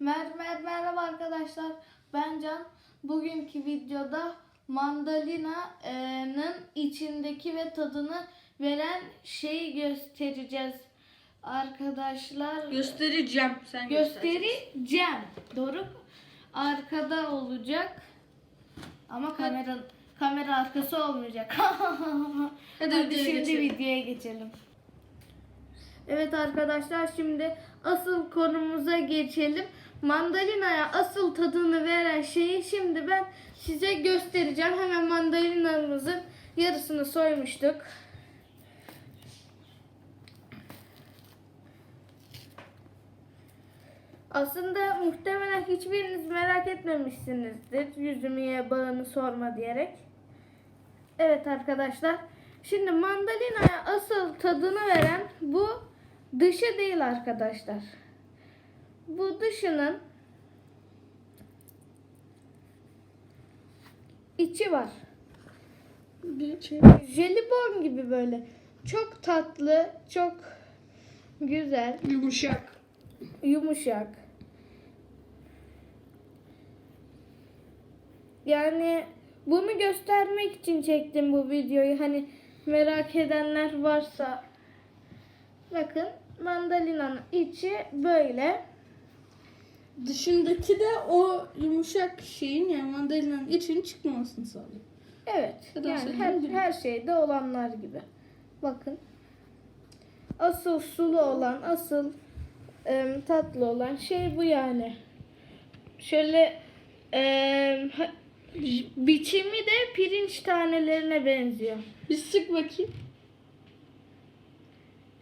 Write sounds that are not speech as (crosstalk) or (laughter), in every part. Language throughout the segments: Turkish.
Mer mer merhaba arkadaşlar. Ben Can. Bugünkü videoda mandalina'nın içindeki ve tadını veren şeyi göstereceğiz arkadaşlar. Göstereceğim. Sen. Göstereceğim. Doruk arkada olacak. Ama kamera kamera arkası olmayacak. (laughs) Hadi, videoya şimdi geçelim. videoya geçelim. Evet arkadaşlar şimdi asıl konumuza geçelim. Mandalina'ya asıl tadını veren şeyi şimdi ben size göstereceğim. Hemen mandalinamızın yarısını soymuştuk. Aslında muhtemelen hiçbiriniz merak etmemişsinizdir yüzümüye bağını sorma diyerek. Evet arkadaşlar. Şimdi mandalinaya asıl tadını veren bu dışı değil arkadaşlar. Bu dışının içi var. Geçelim. Jelibon gibi böyle. Çok tatlı, çok güzel, Yumuşak. yumuşak. Yani bunu göstermek için çektim bu videoyu. Hani merak edenler varsa bakın mandalinanın içi böyle. Dışındaki de o yumuşak şeyin yani mandalinanın için çıkmamasını sağlıyor. Evet. Kadar Yani her, her şeyde olanlar gibi. Bakın. Asıl sulu olan, asıl em, tatlı olan şey bu yani. Şöyle ha- biçimi de pirinç tanelerine benziyor. Bir sık bakayım.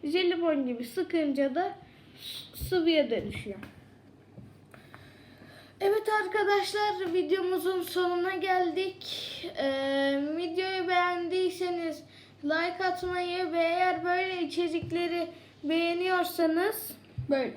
Jelibon gibi sıkınca da sıvıya dönüşüyor. Evet arkadaşlar videomuzun sonuna geldik. Ee, videoyu beğendiyseniz like atmayı ve eğer böyle içerikleri beğeniyorsanız Böyle.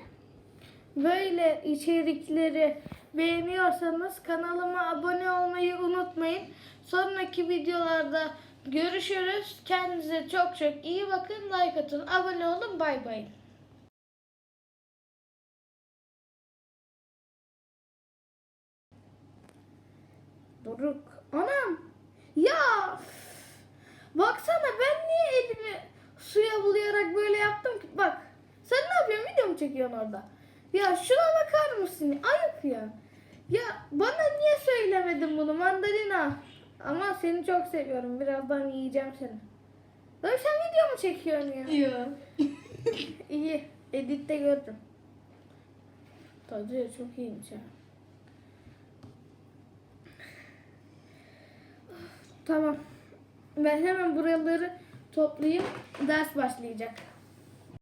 böyle içerikleri beğeniyorsanız kanalıma abone olmayı unutmayın. Sonraki videolarda görüşürüz. Kendinize çok çok iyi bakın. Like atın, abone olun. Bay bay. Doruk. Anam. Ya. Baksana ben niye elimi suya bulayarak böyle yaptım ki? Bak. Sen ne yapıyorsun? Video mu çekiyorsun orada? Ya şuna bakar mısın? Ayıp ya. Ya bana niye söylemedin bunu mandalina? Ama seni çok seviyorum. Birazdan yiyeceğim seni. Lan sen video mu çekiyorsun ya? Yok. (laughs) İyi. Editte gördüm. Tadı çok iyiymiş ha. Tamam. Ben hemen buraları toplayayım. Ders başlayacak.